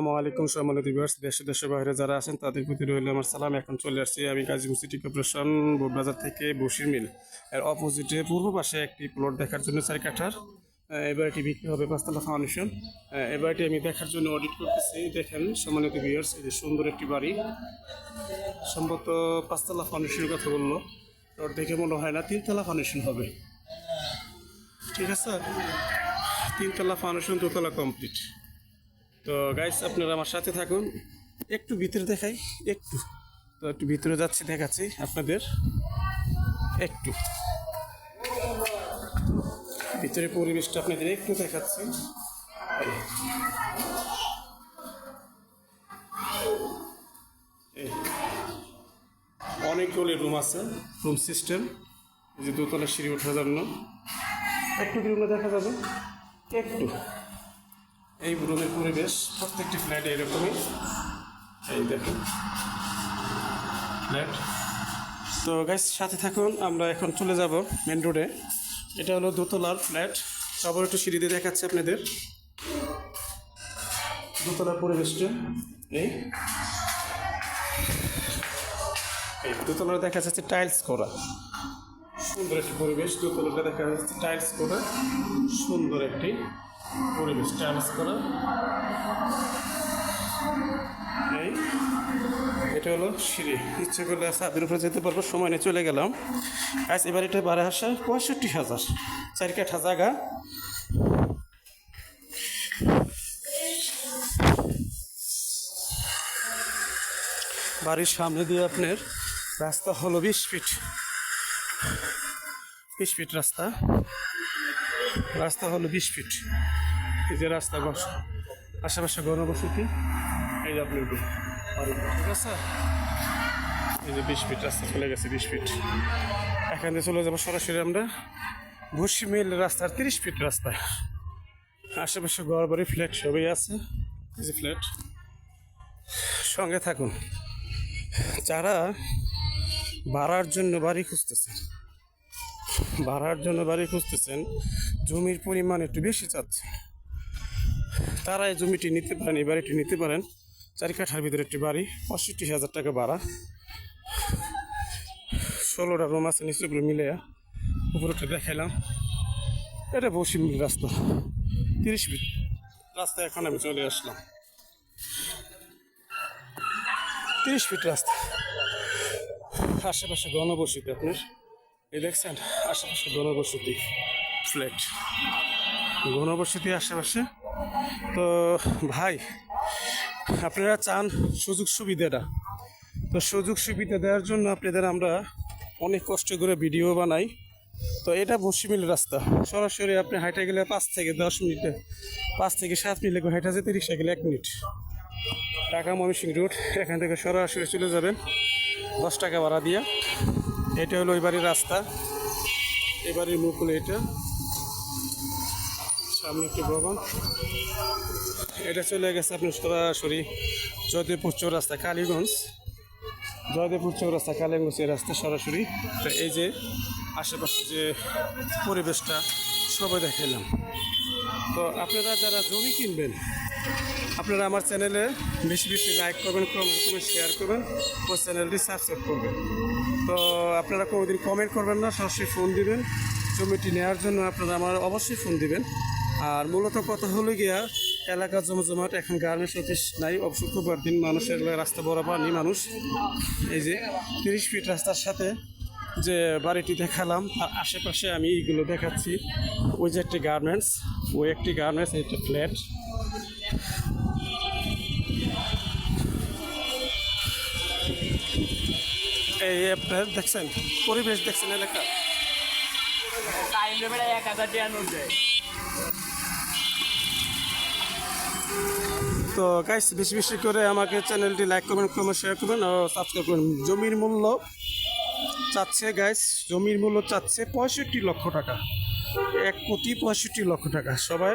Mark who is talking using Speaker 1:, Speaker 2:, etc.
Speaker 1: আসসালামু আলাইকুম সম্মানিত ভিউয়ার্স দেশে দেশের বাইরে যারা আছেন তাদের প্রতি রইল আমার সালাম। এখন চলে আসছি আমি গাজীপুর সিটি কর্পোরেশন বোববাজার থেকে বসির মিল। এর অপোজিটে পূর্ব পাশে একটি প্লট দেখার জন্য চারি কাঠার। এবার এটি বিক্রি হবে পাঁচতলা ফাউন্ডেশন আহ, এবার এটি আমি দেখার জন্য অডিট করতেছি। দেখেন সম্মানিত ভিউয়ার্স এই সুন্দর একটি বাড়ি। সম্ভবত পাঁচতলা ফাউন্ডেশনের কথা বলল। প্লট দেখে মনে হয় না তিনতলা ফাউন্ডেশন হবে। ঠিক আছে? তিনতলা ফাউন্ডেশন দোতলা কমপ্লিট তো গাইস আপনারা আমার সাথে থাকুন। একটু ভিতরে দেখাই, একটু। তো একটু ভিতরে যাচ্ছি, দেখাচ্ছি আপনাদের। একটু। ভিতরে পরিবেশটা আপনাদের একটু দেখাচ্ছি। অনেকগুলি রুম আছে রুম সিস্টেম যে দোতলা সিঁড়ি ওঠার জন্য। একটু রুমে দেখা যাবে। একটু। এই রুমের পরিবেশ, প্রত্যেকটি ফ্ল্যাট এরকমই। এই দেখুন। ফ্ল্যাট তো গাইস সাথে থাকুন, আমরা এখন চলে যাব মেন রোডে এটা হলো দোতলার ফ্ল্যাট সবার একটু সিঁড়ি দিয়ে দেখাচ্ছে আপনাদের। দোতলার পরিবেশটা। এই। এই দেখা যাচ্ছে টাইলস করা। সুন্দর একটি পরিবেশ। দোতলাটা দেখা যাচ্ছে টাইলস করা। সুন্দর একটি পরিবেশ টাইলস করা। এই, এটা হলো সিঁড়ি। ইচ্ছে করলে ছাদের উপরে যেতে পারব, সময় নিয়ে চলে গেলাম। আজ এবার এটা বারো হাজার পঁয়ষট্টি হাজার। চার কাঠা জায়গা। বাড়ির সামনে দিয়ে আপনার রাস্তা হলো বিশ ফিট। বিশ ফিট রাস্তা। রাস্তা হলো বিশ ফিট। এই যে রাস্তা বস। আশেপাশে গণবসতি এই যে আপনার বাড়ি। ঠিক আছে? এই যে বিশ ফিট, রাস্তা চলে গেছে বিশ ফিট। এখান থেকে চলে যাব সরাসরি আমরা ঘুষি মিল রাস্তার তিরিশ ফিট রাস্তা আশেপাশে ঘর বাড়ি ফ্ল্যাট সবই আছে। এই যে ফ্ল্যাট সঙ্গে থাকুন। যারা ভাড়ার জন্য বাড়ি খুঁজতেছেন ভাড়ার জন্য বাড়ি খুঁজতেছেন, জমির পরিমাণ একটু বেশি চাচ্ছে। তারা এই জমিটি নিতে পারেন, এই বাড়িটি নিতে পারেন। চারি কাঠার ভিতরে একটি বাড়ি, পঁয়ষট্টি হাজার টাকা ভাড়া। ষোলোটা রুম আছে, নিচুগুলো মিলে উপরটা দেখাইলাম। এটা বসির মিল রাস্তা। তিরিশ ফিট রাস্তা এখন আমি চলে আসলাম। তিরিশ ফিট রাস্তা। আশেপাশে গণবসতি আপনার। দেখছেন, আশেপাশে গণবসতি ফ্ল্যাট। ঘনবসতি আশেপাশে? তো ভাই, আপনারা চান সুযোগ সুবিধাটা। তো সুযোগ সুবিধা দেওয়ার জন্য আপনাদের আমরা অনেক কষ্ট করে ভিডিও বানাই। তো এটা বসিমিল রাস্তা। সরাসরি আপনি হাইটে গেলে পাঁচ থেকে দশ মিনিটে, পাঁচ থেকে সাত মিনিট হাইটা যেতে রিক্সা গেলে এক মিনিট। ঢাকা ময়মনসিং রোড, এখান থেকে সরাসরি চলে যাবেন। দশ টাকা ভাড়া দিয়ে। এটা হলো ওই বাড়ির রাস্তা। এবারের মুখ হলো এটা। সামনে একটি ভবন। এটা চলে গেছে আপনি সরাসরি জয়দেবপুর চৌরাস্তা, কালীগঞ্জ। জয়দেবপুর চৌরাস্তা, কালীগঞ্জ এই রাস্তা সরাসরি। তো এই যে আশেপাশে যে পরিবেশটা, সবাই দেখাইলাম। তো আপনারা যারা জমি কিনবেন আপনারা আমার চ্যানেলে বেশি বেশি লাইক করবেন কমেন্ট করবেন শেয়ার করবেন ও চ্যানেলটি সাবস্ক্রাইব করবেন। তো আপনারা কোনোদিন কমেন্ট করবেন না, সরাসরি ফোন দিবেন। জমিটি নেওয়ার জন্য আপনারা আমার অবশ্যই ফোন দিবেন। আর মূলত কথা হলো গিয়া, এলাকা জমজমাট, এখন গার্মেন্টস অফিস নাই। শুক্রবার দিন মানুষের রাস্তা বরাবর নেই মানুষ। এই যে তিরিশ ফিট রাস্তার সাথে যে বাড়িটি দেখালাম আর আশেপাশে আমি এইগুলো দেখাচ্ছি। ওই যে একটি গার্মেন্টস ওই একটি গার্মেন্টস একটা ফ্ল্যাট এই আপনার দেখছেন, পরিবেশ দেখছেন এলাকা। তো গাইস বেশি বেশি করে আমাকে চ্যানেলটি লাইক করবেন কমেন্ট শেয়ার করবেন ও সাবস্ক্রাইব করবেন। জমির মূল্য চাচ্ছে গাইস জমির মূল্য চাচ্ছে পঁয়ষট্টি লক্ষ টাকা। এক কোটি পঁয়ষট্টি লক্ষ টাকা, সবাই।